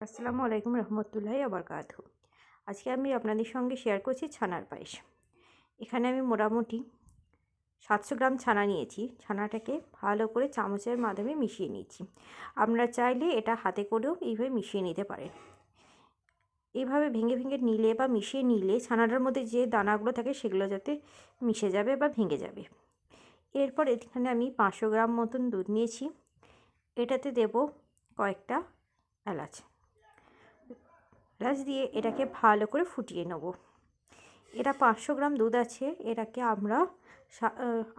আসসালামু আলাইকুম রহমতুল্লাহি আবরকাত আজকে আমি আপনাদের সঙ্গে শেয়ার করছি ছানার পায়েস। এখানে আমি মোটামুটি সাতশো গ্রাম ছানা নিয়েছি। ছানাটাকে ভালো করে চামচের মাধ্যমে মিশিয়ে নিয়েছি। আপনারা চাইলে এটা হাতে করেও এইভাবে মিশিয়ে নিতে পারেন। এইভাবে ভেঙে ভেঙে নিলে বা মিশিয়ে নিলে ছানাটার মধ্যে যে দানাগুলো থাকে সেগুলো যাতে মিশে যাবে বা ভেঙে যাবে। এরপর এখানে আমি পাঁচশো গ্রাম মতন দুধ নিয়েছি। এটাতে দেব কয়েকটা এলাচ। এলাচ দিয়ে এটাকে ভালো করে ফুটিয়ে নেব। এটা পাঁচশো গ্রাম দুধ আছে, এটাকে আমরা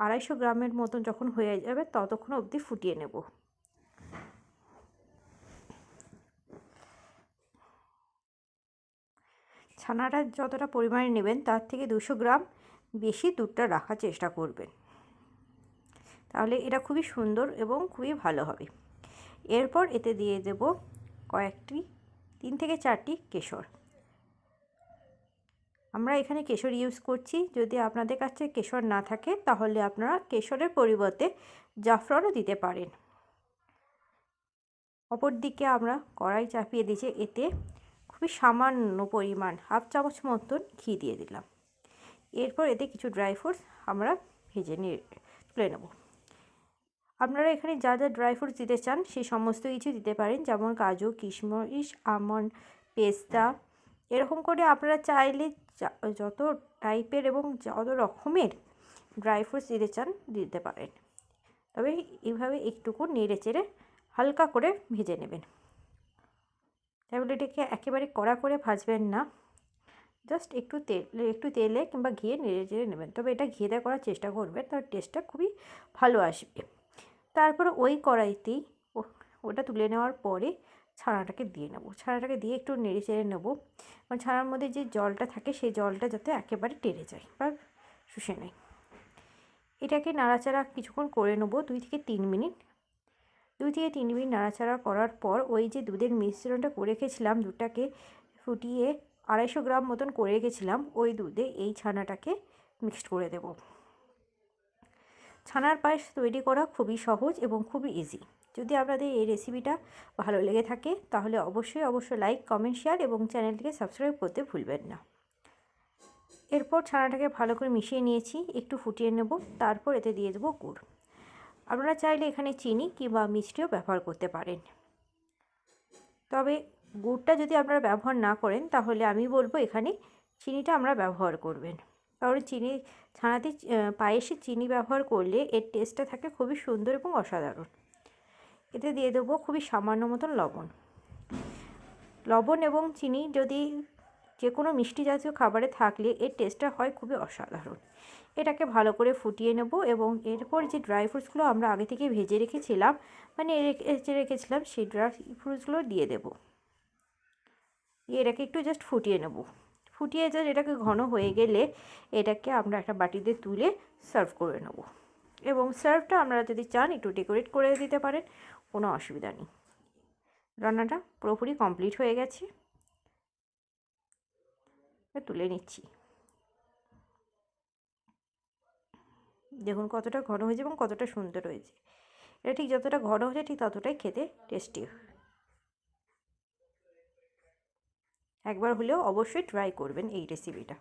আড়াইশো গ্রামের মতন যখন হয়ে যাবে ততক্ষণ অবধি ফুটিয়ে নেব। ছানাটা যতটা পরিমাণে নেবেন তার থেকে দুশো গ্রাম বেশি দুধটা রাখার চেষ্টা করবেন। তাহলে এটা খুবই সুন্দর এবং খুবই ভালো হবে। এরপর এতে দিয়ে দেব কয়েকটি তিন থেকে চারটি কেশর। আমরা এখানে কেশর ইউজ করছি। যদি আপনাদের কাছে কেশর না থাকে, তাহলে আপনারা কেশরের পরিবর্তে জাফরানও দিতে পারেন। অপর দিকে আমরা কড়াই চাপিয়ে দিয়েছি, এতে খুবই সামান্য পরিমাণ হাফ চামচ মতন ঘি দিয়ে দিলাম। এরপর এতে কিছু ড্রাই ফ্রুটস আমরা ভেজে নিয়ে তুলে নেব। আপনারা এখানে যা যা ড্রাই ফ্রুটস দিতে চান সেই সমস্ত কিছু দিতে পারেন। যেমন কাজু, কিশমিশ, আমন্ড, পেস্তা, এরকম করে আপনারা চাইলে যত টাইপের এবং যত রকমের ড্রাই ফ্রুটস দিতে চান, দিতে পারেন। তবে এইভাবে একটুকু নেড়ে চেড়ে হালকা করে ভেজে নেবেন। তাহলে এটাকে একেবারে কড়া করে ভাজবেন না। জাস্ট একটু তেল, একটু তেলে কিংবা ঘিয়ে নেড়ে চেড়ে নেবেন। তবে এটা ঘিয়ে দেওয়া করার চেষ্টা করবেন তার টেস্টটা খুবই ভালো আসবে। তারপর ওই কড়াইতেই ওটা তুলে নেওয়ার পরে ছানাটাকে দিয়ে নেব। ছানাটাকে দিয়ে একটু নেড়ে চেড়ে নেব। কারণ ছানার মধ্যে যে জলটা থাকে সেই জলটা যাতে একেবারে টেরে যায় বা শুষে নেয়। এটাকে নাড়াচাড়া কিছুক্ষণ করে নেব, দুই থেকে তিন মিনিট। দুই থেকে তিন মিনিট নাড়াচাড়া করার পর ওই যে দুধের মিশ্রণটা করে রেখেছিলাম দুধটাকে ফুটিয়ে আড়াইশো গ্রাম মতন করে রেখেছিলাম, ওই দুধে এই ছানাটাকে মিক্সড করে দেবো। ছানার পায়েস তৈরি করা খুবই সহজ এবং খুবই ইজি যদি আপনাদের এই রেসিপিটা ভালো লেগে থাকে, তাহলে অবশ্যই অবশ্যই লাইক কমেন্ট শেয়ার এবং চ্যানেলটিকে সাবস্ক্রাইব করতে ভুলবেন না। এরপর ছানাটাকে ভালো করে মিশিয়ে নিয়েছি, একটু ফুটিয়ে নেব, তারপর এতে দিয়ে দেবো গুড়। আপনারা চাইলে এখানে চিনি কিংবা মিষ্টিও ব্যবহার করতে পারেন। তবে গুড়টা যদি আপনারা ব্যবহার না করেন, তাহলে আমি বলব এখানে চিনিটা আমরা ব্যবহার করবেন। কারণ চিনি, ছানাতে পায়েসে চিনি ব্যবহার করলে এর টেস্টটা থাকে খুবই সুন্দর এবং অসাধারণ। এতে দিয়ে দেবো খুবই সামান্য মতন লবণ। লবণ এবং চিনি যদি যে কোনো মিষ্টি জাতীয় খাবারে থাকলে এর টেস্টটা হয় খুবই অসাধারণ। এটাকে ভালো করে ফুটিয়ে নেব এবং এরপর যে ড্রাই ফ্রুটসগুলো আমরা আগে থেকে ভেজে রেখেছিলাম মানে রেখে রেখেছিলাম সেই ড্রাই ফ্রুটসগুলো দিয়ে দেব। এটাকে একটু জাস্ট ফুটিয়ে নেব। ফুটিয়ে জাস্ট এটাকে ঘন হয়ে গেলে এটাকে আমরা একটা বাটিতে তুলে সার্ভ করে নেব। এবং সার্ভটা আপনারা যদি চান, একটু ডেকোরেট করে দিতে পারেন, কোনো অসুবিধা নেই। রান্নাটা পুরোপুরি কমপ্লিট হয়ে গেছে। তুলে নিচ্ছি। দেখুন কতটা ঘন হয়েছে এবং কতটা সুন্দর হয়েছে। এটা ঠিক যতটা ঘন হয়েছে, ঠিক ততটাই খেতে টেস্টি একবার হলেও অবশ্যই ট্রাই করবেন এই রেসিপিটা